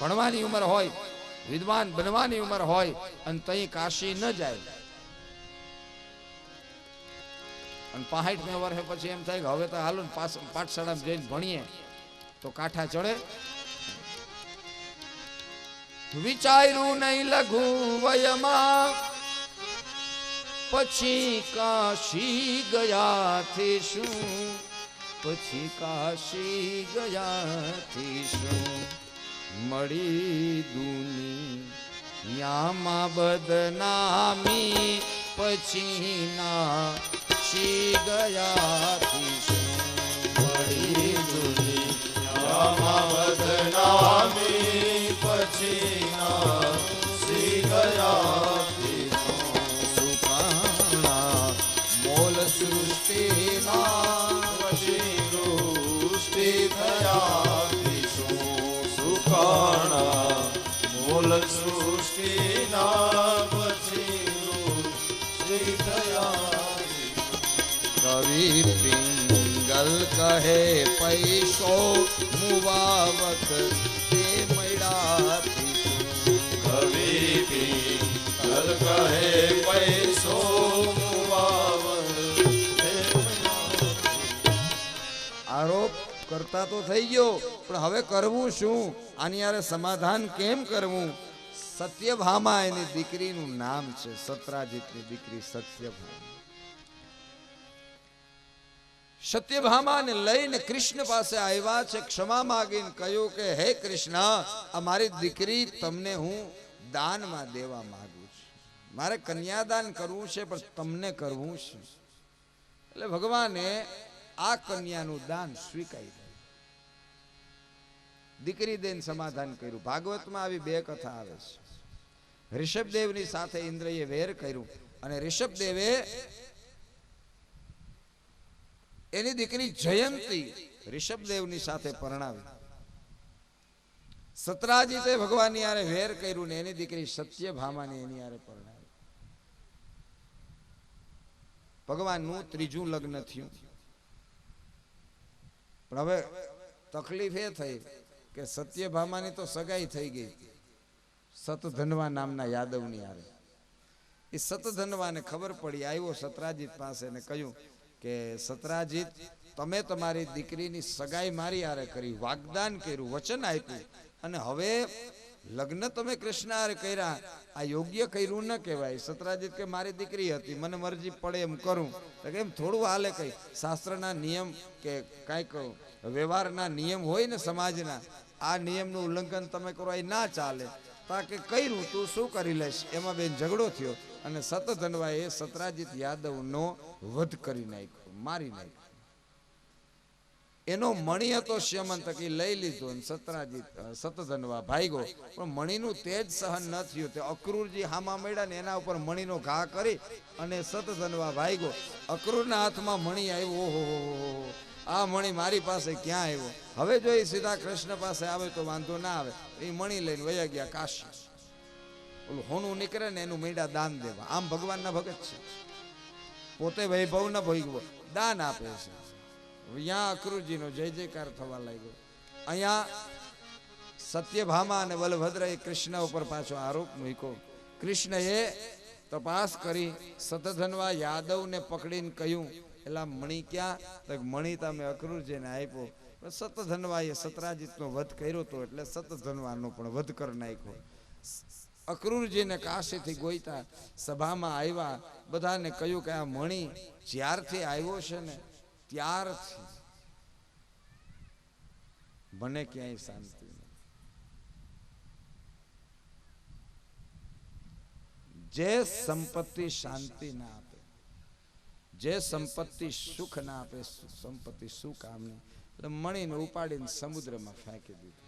ભણવાની ઉંમર હોય, વિદ્વાન બનવાની ઉંમર હોય, અને તઈ કાશી ન જાય. અને પાસઠ ને વર્ષે પછી એમ થાય કે હવે તો હાલો ને પાઠશાળામાં જઈને ભણીએ, તો કાંઠા ચડે. વિચાર્યું નહીં લઘુ વયમાં, પછી કાશી ગયાથી શું? પછી કાશી ગયાથી શું? મળી દુનિયામાં બદનામી પછી ના શી ગયાથી શું? મળી દુનિયામાં બદનામી પછી ના શી ગયાથી સુખાણા મોલ સૃષ્ટિના પિંગલ કહે પૈસો મુવાવક તે મળ્યા કવિ પિંગલ કહે પૈસો આરોપ કરતા તો થઈ ગયો પણ હવે કરવું શું? આની યારે સમાધાન કેમ કરવું? સત્યભામા એની દીકરીનું નામ છે સત્રાજીતની દીકરી સત્યભામા. સત્યભામાને લઈને કૃષ્ણ પાસે આવ્યા છે, ક્ષમા માગીને કહ્યું કે, હે કૃષ્ણ, આ મારી દીકરી તમને હું દાનમાં દેવા માંગુ છું. મારે કન્યાદાન કરવું છે, પણ તમને કરવું છે એટલે ભગવાને આ કન્યાનું દાન સ્વીકારી દીધું. દીકરી દેન સમાધાન કર્યું. ભાગવતમાં આવી બે કથા આવે છે. ઋષભદેવની સાથે ઇન્દ્રએ વેર કર્યું અને ઋષભદેવે એની દીકરી જયંતી ઋષભદેવની સાથે પરણાવી. સતરાજીતે ભગવાનની આરે વેર કર્યું ને એની દીકરી સત્યભામાની એની આરે પરણાવી. ભગવાનનું ત્રીજું લગ્ન થયું. પણ હવે તકલીફ એ થઈ કે સત્યભામાની તો સગાઈ થઈ ગઈ. સતધનવા નામના યાદવની આરે. એ સતધનવાને ખબર પડી, આવ્યો સતરાજીત પાસે ને કહ્યું કે સતરાજીત, તમે તમારી દીકરીની સગાઈ મારી હારે કરી વાગદાન કર્યું, વચન આપ્યું. અને હવે લગ્ન તમે કૃષ્ણ હારે કર્યા, આ યોગ્ય કર્યું ન કહેવાય. સતરાજીત કે મારી દીકરી હતી, મને મરજી પડે એમ કરું. તો એમ થોડું હાલે કઈ. શાસ્ત્રના નિયમ કે કાંઈક વ્યવહારના નિયમ હોય ને સમાજના, આ નિયમનું ઉલ્લંઘન તમે કરો, એ ના ચાલે. તા કે કર્યું, તું શું કરી લઈશ એમાં બેન ઝઘડો થયો. અને સતધનવાએ સતરાજીત યાદવનો વધ કરી નાખ્યો, મારી નાખ્યો. એનો મણી હતો શ્યમંતક એ લઈ લીધો સતરાજીત સતધનવા ભાઈગો પણ મણીનું તેજ સહન ન થયું. તે અક્રૂરજી હામા મળ્યા ને એના ઉપર મણીનો ઘા કરી અને સતધનવા ભાઈગો અક્રૂરના હાથમાં મણી આવ્યો, ઓહો. આ મણી મારી પાસે ક્યાં આવ્યો? હવે જો એ સીધા કૃષ્ણ પાસે આવે તો વાંધો ના આવે. એ મણી લઈને વયા ગયા કાશી. ઓલું હોનું નીકળે ને એનું મીંડા દાન દેવા. આમ ભગવાનના ભગત છે. પોતે વૈભવ ન ભોગવો. દાન આપે છે. અહીંયા અક્રૂરજીનો જય જયકાર થવા લાગ્યો. અહીંયા સત્યભામા અને બલભદ્ર એ કૃષ્ણ ઉપર પાછો આરોપ મૂક્યો. કૃષ્ણએ તપાસ કરી, સતધનવા યાદવને પકડીને કહ્યું, એલા મણી ક્યાં? તો મણી તમે અક્રૂરજીને આપ્યો. સતધનવાએ સતરાજીતનો વધ કર્યો હતો એટલે સતધનવાનો પણ વધ કરી નાખ્યો. અક્રૂરજીને કાશીથી ગોઈતા સભામાં આવ્યા, બધાને કહ્યું કે આ મણી જ્યારથી આવ્યો છે ને ત્યારથી. મને ક્યાંય શાંતિ જે સંપત્તિ શાંતિ ના આપે, જે સંપત્તિ સુખ ના આપે, સંપત્તિ શું કામની એટલે મણીને ઉપાડીને સમુદ્રમાં ફેંકી દીધું.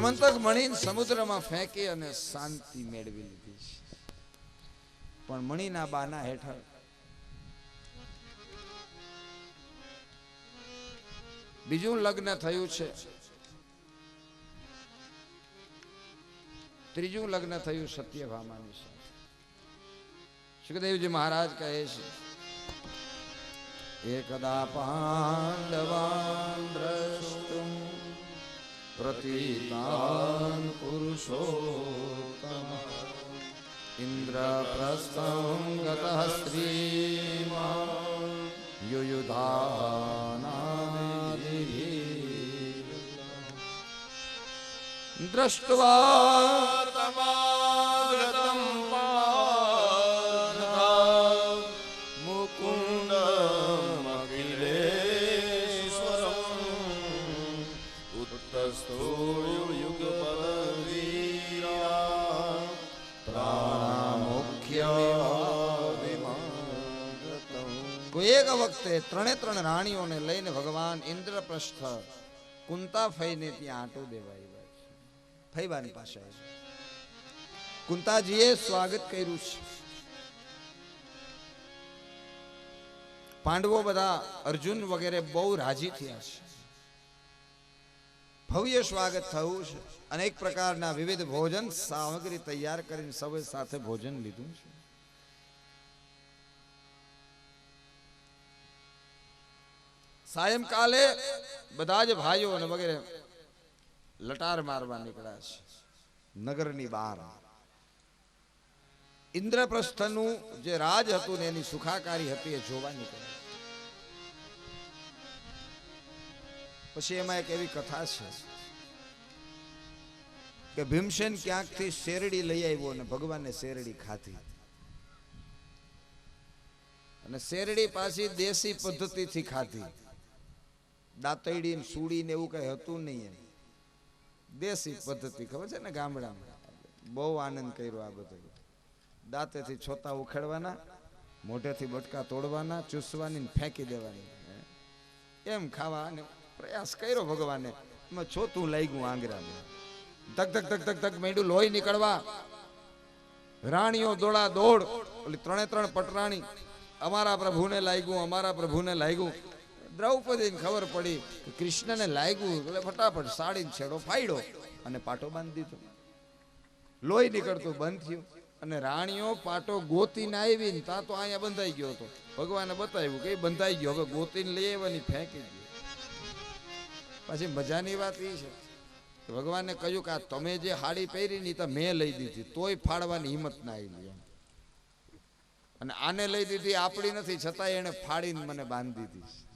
સમંતક મણી સમુદ્રમાં ફેંકી અને શાંતિ મેળવી લીધી છે. પણ મણીના બાના હેઠળ બીજું લગ્ન થયું છે. ત્રીજું લગ્ન થયું સત્યભામાની સાથે સુખદેવજી મહારાજ કહે છે, એકદા પાંડવાન દ્રષ્ટુમ प्रतीतान् पुरुषोत्तम। इन्द्रप्रस्थं गतः श्रीमा युयुधानादिभिः। दृष्ट्वा વખતે ત્રણે ત્રણ રાણીઓને લઈને ભગવાન ઇન્દ્રપ્રસ્થ કુંતા ફઈને ત્યાં આંટો દેવા આવ્યા છે. ફૈબાની પાસે. કુંતાજીએ સ્વાગત કર્યું છે. પાંડવો બધા અર્જુન વગેરે બહુ રાજી થયા છે. ભવ્ય સ્વાગત થયું છે. અનેક પ્રકારના વિવિધ ભોજન સામગ્રી તૈયાર કરીને સૌએ સાથે ભોજન લીધું છે. સાયંકાલે બધા જ ભાઈઓ અને વગેરે લટાર મારવા નીકળ્યા છે. નગરની બહાર. ઇન્દ્રપ્રસ્થનું જે રાજ હતું ને એની સુખાકારી હતી એ જોવા નીકળ્યા પછી એમાં એક એવી કથા છે કે ભીમસેન ક્યાંકથી શેરડી લઈ આવ્યો અને ભગવાનને શેરડી ખાધી. અને શેરડી પાછી દેશી પદ્ધતિથી ખાધી. દાંતડી ને સૂડી ને એવું કઈ હતું નહીં એમ. દેશી પદ્ધતિ, ખબર છે ને ગામડામાં? બહુ આનંદ કર્યો આ બધો. દાંતેથી છોતા ઉખેડવાના, મોઢેથી બટકા તોડવાના, ચૂસવાની ને ફેંકી દેવાની. એમ ખાવા અને પ્રયાસ કર્યો ભગવાને. એમાં છોતું લાગ્યું આંગરામાં ધક ધક ધક ધક ધક, મેંડું લોહી નીકળવા. રાણીઓ દોડા દોડ. ઓલી ત્રણે ત્રણ પટરાણી. અમારા પ્રભુને લાગ્યું, અમારા પ્રભુને લાગ્યું. દ્રૌપદીને ખબર પડી કે કૃષ્ણને લાગ્યું એટલે ફટાફટ સાડીને છેડો ફાડ્યો અને પાટો બાંધી દીધો. લોહી નીકળતું બંધ થયું અને રાણીઓ પાટો ગોતીને આવી ને ત્યાં તો અહીંયા બંધાઈ ગયો હતો. ભગવાને બતાવ્યું કે બંધાઈ ગયો, હવે ગોતીને લઈ આવવાની ફેંકી ગયો. પછી મજાની વાત એ છે ભગવાને કહ્યું કે આ તમે જે હાડી પહેરી ની તો મેં લઈ દીધી, તોય ફાડવાની હિંમત ના આવી અને આને લઈ દીધી આપણી નથી, છતાંય એને ફાડીને મને બાંધી દીધી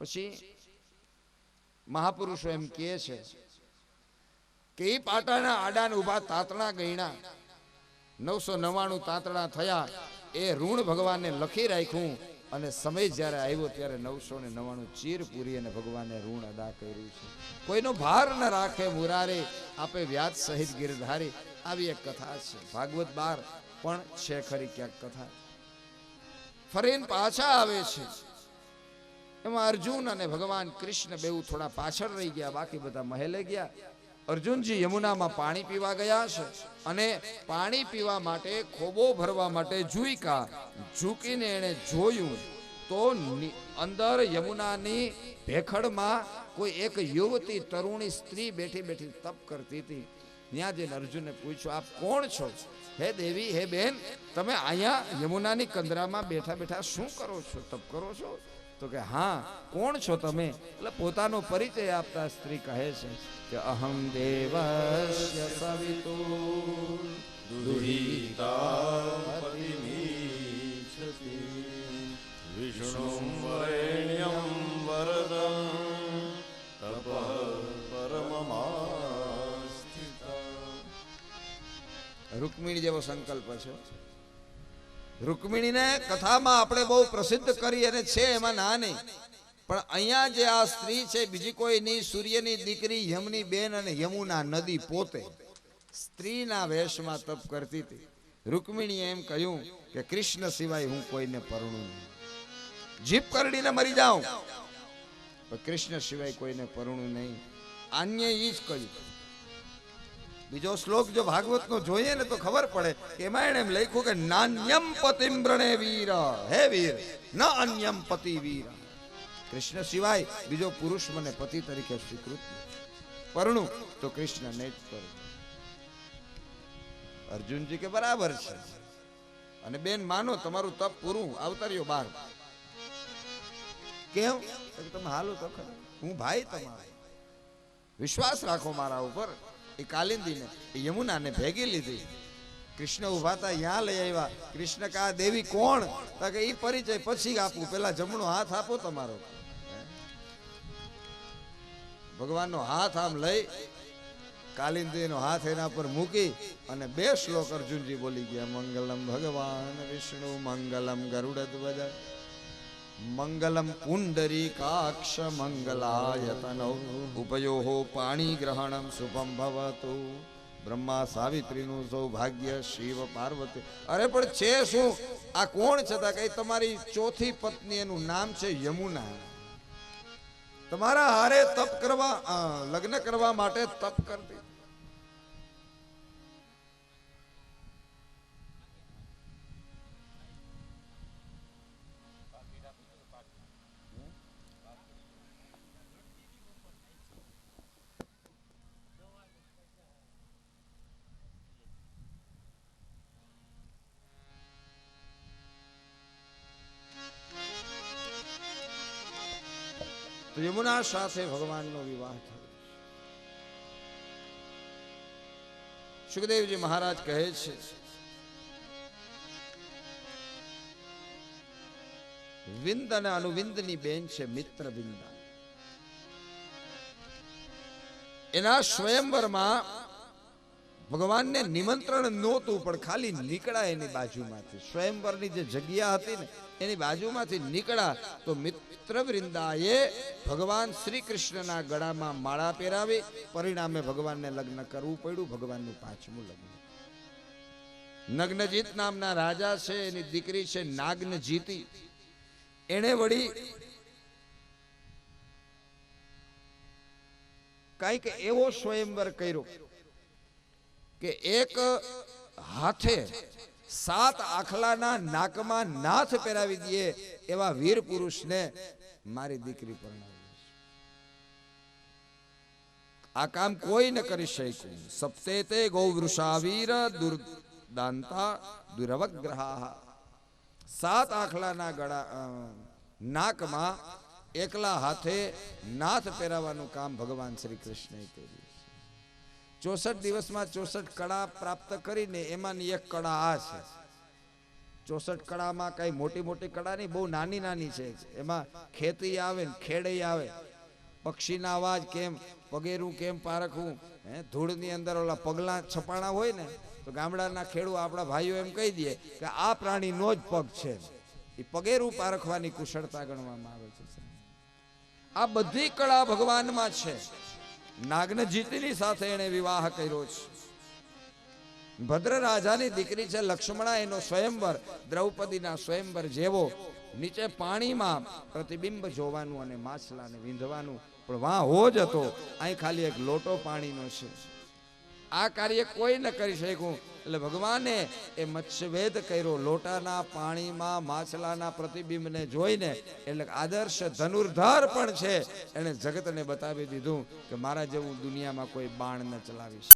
પછી મહાપુરુષો એમ કહે છે કે એ પાટાના આડાને ઊભા તાતણા ગયણા. નવસો નવ્વાણું તાતણા થયા, એ ઋણ ભગવાનને લખી રાખ્યું અને સમય જ્યારે આવ્યો ત્યારે નવસો ને નવ્વાણું ચીર પૂરી અને ભગવાને ઋણ અદા કર્યું છે. કોઈનો ભાર ન રાખે મુરારે, આપે વ્યાજ સહિત ગિરધારી. આવી એક કથા છે. ભાગવત બાર પણ છે ખરી ક્યાંક કથા. ફરીને પાછા આવે છે. એમાં અર્જુન અને ભગવાન કૃષ્ણ બેઉ થોડા પાછળ રહી ગયા, બાકી બધા મહેલે ગયા. અર્જુનજી યમુનામાં પાણી પીવા ગયા છે અને પાણી પીવા માટે, ખોબો ભરવા માટે જુઈકા ઝૂકીને એણે જોયું તો અંદર યમુનાની ભેખડમાં કોઈ એક યુવતી તરુણી સ્ત્રી બેઠી બેઠી તપ કરતી હતી. ત્યાં જઈને અર્જુને પૂછ્યું, આપ કોણ છો? હે દેવી, હે બેન, તમે અહીંયા યમુનાની કંદરામાં બેઠા બેઠા શું કરો છો? તપ કરો છો? તો કે, હા, કોણ છો તમે? એટલે પોતાનો પરિચય આપતા સ્ત્રી કહે છે કે, અહમ દેવસ્ય સવિતુ વિષ્ણુ વરેણ્યમ વરદમ તપ પરમમા રુક્મિણી જેવો સંકલ્પ છે. રૂકમિણીને કથામાં આપણે બહુ પ્રસિદ્ધ કરી અને છે એમાં ના નહીં. પણ અહીંયા જે આ સ્ત્રી છે, બીજી કોઈ નહીં સૂર્યની દીકરી, યમની બેન અને યમુના નદી પોતે સ્ત્રીના વેશમાં તપ કરતી હતી. રૂકમિણીએ એમ કહ્યું કે કૃષ્ણ સિવાય હું કોઈને પરણું નહીં. જીભ કરડીને મરી જાઉં. પણ કૃષ્ણ સિવાય કોઈને પરણું નહીં. અન્ય ઈ જ કર્યું બીજો શ્લોક જો ભાગવતનો જોઈએ ને તો ખબર પડે એમાં એને એમ લખ્યું કે નાન્યમ પતિમ્રણે વીર, હે વીર, ન અન્યમ પતિ વીર. કૃષ્ણ સિવાય બીજો પુરુષ મને પતિ તરીકે સ્વીકૃત પરણું તો કૃષ્ણને જ કરું અર્જુનજી કે બરાબર છે. અને બેન, માનો તમારું તપ પૂરું અવતર્યો બાર. કેમ? તમે હાલો તો હું ભાઈ તમારો. વિશ્વાસ રાખો મારા ઉપર. એ કાલિંદીને યમુનાને ભેગી લીધી. કૃષ્ણ ઊભા હતા ત્યાં લઈ આવ્યા. કૃષ્ણ કા દેવી કોણ? કે એ પરિચય પછી આપું. પેલા જમણો હાથ આપો તમારો. ભગવાનનો હાથ આમ લઈ કાલિંદીનો હાથ એના પર મૂકી અને બે શ્લોક અર્જુનજી બોલી ગયા, મંગલમ ભગવાન વિષ્ણુ, મંગલમ ગરુડધ્વજ મંગલમ પુંડરીકાક્ષ મંગલાયતનૌ ઉપયો પાણીગ્રહણમ શુભમ ભવતુ બ્રહ્મા સાવિત્રીનું સૌભાગ્ય શિવ પાર્વતી અરે પણ છે શું આ કોણ છતાં કઈ તમારી ચોથી પત્ની એનું નામ છે યમુના તમારા હારે તપ કરવા લગ્ન કરવા માટે તપ કરતી યમુના સાથે ભગવાનનો વિવાહ થયો સુખદેવજી મહારાજ કહે છે, વિંદ અને અનુવિંદની બેન છે મિત્ર વિંદા. એના સ્વયંવરમાં ભગવાનને નિમંત્રણ નહોતું, પણ ખાલી નીકળા એની બાજુમાંથી. સ્વયંવરની જે જગ્યા હતી ને, એની બાજુમાંથી નીકળા તો મિત્ર વૃંદાએ ભગવાન શ્રી કૃષ્ણના ગળામાં માળા પહેરાવી, પરિણામે ભગવાનને લગ્ન કરવું પડ્યું, ભગવાનનું પાંચમું લગ્ન. નગ્નજીત નામના રાજા છે, એની દીકરી છે નાગ્નજીતી. એણે વળી કાંઈક એવો સ્વયંવર કર્યો. કે એક હાથે સાત આખલાના નાકમાં નાથ પહેરાવી દઈએ એવા વીર પુરુષને મારી દીકરી પરણાવી આ કામ કોઈ ન કરી શક્યું સપ્તે તે ગૌવૃષાવીર દુર્દાંતા દુરવગ્રહા સાત આખલાના ગળા નાકમાં એકલા હાથે નાથ પહેરાવાનું કામ ભગવાન શ્રી કૃષ્ણએ કર્યું. ચોસઠ દિવસમાં ચોસઠ કળા પ્રાપ્ત કરીને એમાંની એક કળા આ છે. ચોસઠ કળામાં કઈ મોટી મોટી કળા નહીં, બહુ નાની નાની છે. એમાં ખેતી આવે ને ખેડે આવે. પક્ષીના અવાજ કેમ, પગેરું કેમ પારખવું? હે, ધૂળની અંદર ઓલા પગલા છપાણા હોય ને, તો ગામડાના ખેડૂ આપણા ભાઈઓ એમ કહી દે કે આ પ્રાણીનો જ પગ છે. એ પગેરું પારખવાની કુશળતા ગણવામાં આવે છે. આ બધી કળા ભગવાનમાં છે. નાગનજીતની સાથે એણે વિવાહ કર્યો છે. ભદ્ર રાજાની દીકરી છે લક્ષ્મણા, એનો સ્વયંવર, દ્રૌપદીના સ્વયંવર જેવો, નીચે પાણીમાં પ્રતિબિંબ જોવાનું અને માછલાને વિંધવાનું. પણ વાં હોજ હતો, અહીં ખાલી એક લોટો પાણીનો છે. આ કાર્ય કોઈ ન કરી શક્યું. એટલે ભગવાને એ મત્સ્યવેદ કર્યો. લોટાના પાણીમાં માછલાના પ્રતિબિંબને જોઈને એટલે આદર્શ ધનુર્ધાર પણ છે. એણે જગતને બતાવી દીધું કે મારા જેવું દુનિયામાં કોઈ બાણ ન ચલાવી શકે.